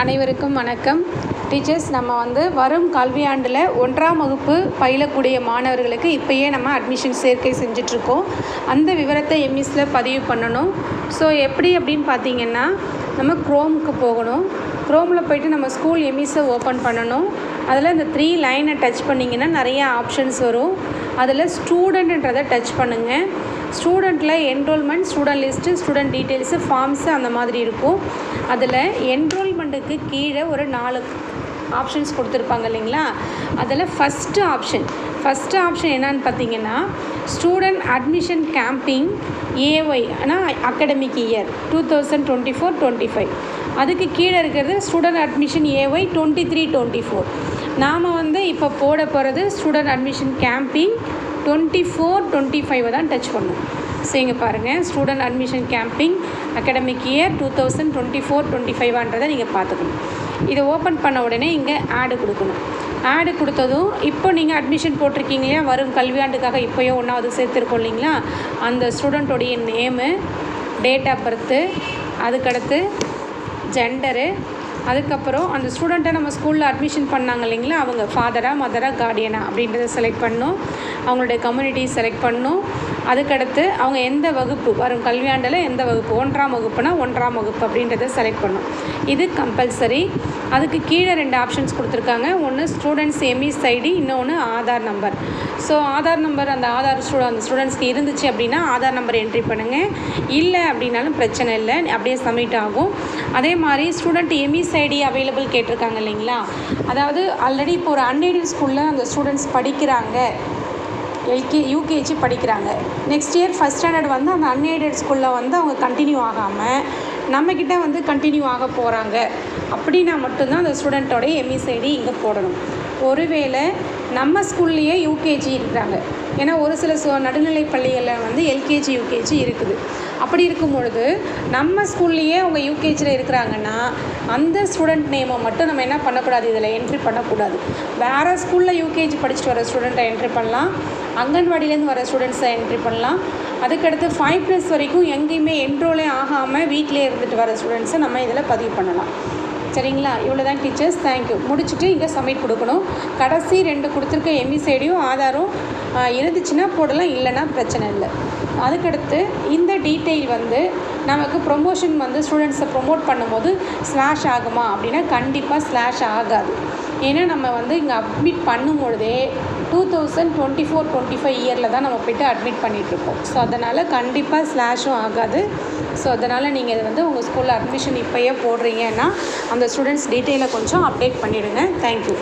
அனைவருக்கும் வணக்கம். டீச்சர்ஸ் நம்ம வந்து வரும் கல்வியாண்டில் ஒன்றாம் வகுப்பு பயிலக்கூடிய மாணவர்களுக்கு இப்போயே நம்ம அட்மிஷன் சேர்க்கை செஞ்சிட்ருக்கோம். அந்த விவரத்தை எம்இஸில் பதிவு பண்ணணும். ஸோ எப்படி அப்படின்னு பார்த்தீங்கன்னா நம்ம க்ரோமுக்கு போகணும். க்ரோமில் போயிட்டு நம்ம ஸ்கூல் எம்இஸை ஓப்பன் பண்ணணும். அதில் இந்த த்ரீ லைனை டச் பண்ணிங்கன்னா நிறைய ஆப்ஷன்ஸ் வரும். அதில் ஸ்டூடெண்ட்ன்றதை டச் பண்ணுங்கள் ஸ்டூடெண்ட்டில் enrolment student list student details forms அந்த மாதிரி இருக்கும். அதில் என்ரோல்மெண்ட்டுக்கு கீழே ஒரு நாலு ஆப்ஷன்ஸ் கொடுத்துருப்பாங்க இல்லைங்களா? அதில் ஃபஸ்ட்டு ஆப்ஷன் ஃபஸ்ட்டு ஆப்ஷன் என்னன்னு பார்த்தீங்கன்னா ஸ்டூடெண்ட் அட்மிஷன் கேம்பிங் ஏஒய் ஆனால் academic year two thousand twenty four twenty five அதுக்கு கீழே இருக்கிறது student admission AY twenty three twenty four நாம் வந்து இப்போ போட போகிறது student admission campaign twenty four twenty ஃபைவை தான் டச் பண்ணும். ஸோ இங்கே பாருங்கள் student admission campaign academic year two thousand twenty four twenty ஃபைவான்றதை நீங்கள் பார்த்துக்கணும். இதை ஓப்பன் பண்ண உடனே இங்கே ஆடு கொடுக்கணும். ஆடு கொடுத்ததும் இப்போ நீங்கள் அட்மிஷன் போட்டிருக்கீங்க இல்லையா? வரும் கல்வியாண்டுக்காக இப்போயோ ஒன்றாவது சேர்த்துருக்கோம் இல்லைங்களா? அந்த ஸ்டூடெண்ட்டோடைய நேமு டேட் ஆஃப் பர்த்து அதுக்கடுத்து ஜெண்டரு அதுக்கப்புறம் அந்த ஸ்டூடெண்ட்டை நம்ம ஸ்கூலில் அட்மிஷன் பண்ணாங்க இல்லைங்களா அவங்க ஃபாதராக மதரா கார்டியனா அப்படின்றத செலக்ட் பண்ணணும் அவங்களுடைய கம்யூனிட்டி செலக்ட் பண்ணணும் அதுக்கடுத்து அவங்க எந்த வகுப்பு வரும் கல்வியாண்டில் எந்த வகுப்பு ஒன்றாம் வகுப்புனா ஒன்றாம் வகுப்பு அப்படின்றத செலக்ட் பண்ணும். இது கம்பல்சரி அதுக்கு கீழே ரெண்டு ஆப்ஷன்ஸ் கொடுத்துருக்காங்க. ஒன்று ஸ்டூடெண்ட்ஸ் எம்இஸ் ஐடி இன்னொன்று Aadhaar number so Aadhaar number அந்த ஆதார் ஸ்டூ அந்த ஸ்டூடெண்ட்ஸ்க்கு இருந்துச்சு அப்படின்னா ஆதார் நம்பர் என்ட்ரி பண்ணுங்கள் இல்லை அப்படின்னாலும் பிரச்சனை இல்லை. அப்படியே சப்மிட் ஆகும். அதே மாதிரி ஸ்டூடெண்ட் எம்இஸ் ஐடி அவைலபிள் கேட்டிருக்காங்க இல்லைங்களா? அதாவது ஆல்ரெடி இப்போ ஒரு அன்எய்டட் ஸ்கூலில் அந்த ஸ்டூடெண்ட்ஸ் படிக்கிறாங்க. எல்கே யூகேஜி படிக்கிறாங்க. நெக்ஸ்ட் இயர் ஃபஸ்ட் ஸ்டாண்டர்ட் வந்து அந்த அன்எய்டட் ஸ்கூலில் வந்து அவங்க கண்டினியூ ஆகாமல் நம்மக்கிட்ட வந்து கண்டினியூ ஆக போகிறாங்க அப்படின்னா மட்டும்தான் அந்த ஸ்டூடெண்ட்டோடைய எம்இஸ்ஐடி இங்கே போடணும். ஒருவேளை நம்ம ஸ்கூல்லையே யூகேஜி இருக்கிறாங்க. ஏன்னா ஒரு சில சு நடுநிலை பள்ளிகளில் வந்து எல்கேஜி யூகேஜி இருக்குது. அப்படி இருக்கும் பொழுது நம்ம ஸ்கூல்லையே அவங்க யூகேஜியில் இருக்கிறாங்கன்னா அந்த ஸ்டூடெண்ட் நேமை மட்டும் நம்ம என்ன பண்ணக்கூடாது? இதில் என்ட்ரி பண்ணக்கூடாது. வேறு ஸ்கூலில் யூகேஜி படிச்சுட்டு வர ஸ்டூடெண்ட்டை என்ட்ரி பண்ணலாம். அங்கன்வாடியிலேருந்து வர ஸ்டூடெண்ட்ஸை என்ட்ரி பண்ணலாம். அதுக்கடுத்து ஃபைவ் ப்ளஸ் வரைக்கும் எங்கேயுமே என்ரோலே ஆகாமல் வீட்டிலே இருந்துட்டு வர ஸ்டூடெண்ட்ஸை நம்ம இதில் பதிவு பண்ணலாம். சரிங்களா? இவ்வளோ தான் டீச்சர்ஸ் தேங்க்யூ முடிச்சுட்டு இங்கே சப்மிட் கொடுக்கணும். கடைசி ரெண்டு கொடுத்துருக்க எம்இசைடியும் ஆதாரம் இருந்துச்சுன்னா போடலாம் இல்லைன்னா பிரச்சனை இல்லை. அதுக்கடுத்து இந்த டீட்டெயில் வந்து நமக்கு ப்ரொமோஷன் வந்து ஸ்டூடெண்ட்ஸை ப்ரொமோட் பண்ணும்போது ஸ்லாஷ் ஆகுமா அப்படின்னா கண்டிப்பாக ஸ்லாஷ் ஆகாது. ஏன்னா நம்ம வந்து இங்கே admit பண்ணும்பொழுதே two thousand twenty four twenty five இயரில் தான் நம்ம போய்ட்டு அட்மிட் பண்ணிகிட்ருக்கோம் ஸோ அதனால் கண்டிப்பாக ஸ்லாஷும் ஆகாது. ஸோ அதனால் நீங்கள் இது வந்து உங்கள் ஸ்கூலில் அட்மிஷன் இப்போயே போடுறீங்கன்னா அந்த ஸ்டூடெண்ட்ஸ் டீட்டெயிலை கொஞ்சம் அப்டேட் பண்ணிவிடுங்க தேங்க்யூ